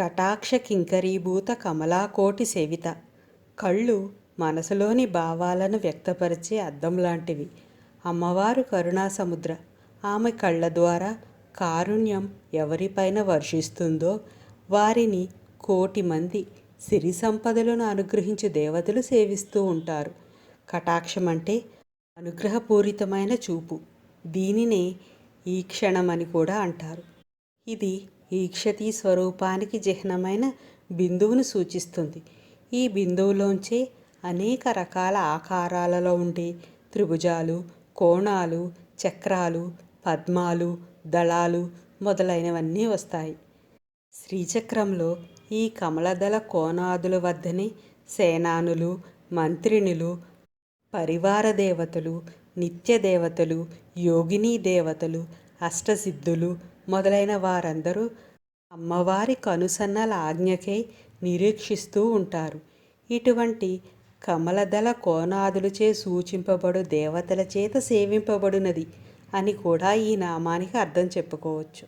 కటాక్ష కింకరీభూత కమలాకోటి సేవిత. కళ్ళు మనసులోని భావాలను వ్యక్తపరిచే అద్దం లాంటివి. అమ్మవారు కరుణాసముద్ర ఆమె కళ్ళ ద్వారా కారుణ్యం ఎవరిపైన వర్షిస్తుందో వారిని కోటి మంది సిరి సంపదలను అనుగ్రహించు దేవతలు సేవిస్తూ ఉంటారు. కటాక్షం అంటే అనుగ్రహపూరితమైన చూపు. దీనినే ఈ క్షణమని కూడా అంటారు. ఇది ఈక్షతి స్వరూపానికి చిహ్నమైన బిందువును సూచిస్తుంది. ఈ బిందువులోంచే అనేక రకాల ఆకారాలలో ఉండే త్రిభుజాలు కోణాలు చక్రాలు పద్మాలు దళాలు మొదలైనవన్నీ వస్తాయి. శ్రీచక్రంలో ఈ కమలదళ కోణాదుల వద్దనే సేనానులు మంత్రినులు పరివార దేవతలు నిత్య దేవతలు యోగిని దేవతలు అష్టసిద్ధులు మొదలైన వారందరూ అమ్మవారి కనుసన్నల ఆజ్ఞకై నిరీక్షిస్తూ ఉంటారు. ఇటువంటి కమలదళ కోణాదులచే సూచింపబడు దేవతల చేత సేవింపబడినది అని కూడా ఈ నామానికి అర్థం చెప్పుకోవచ్చు.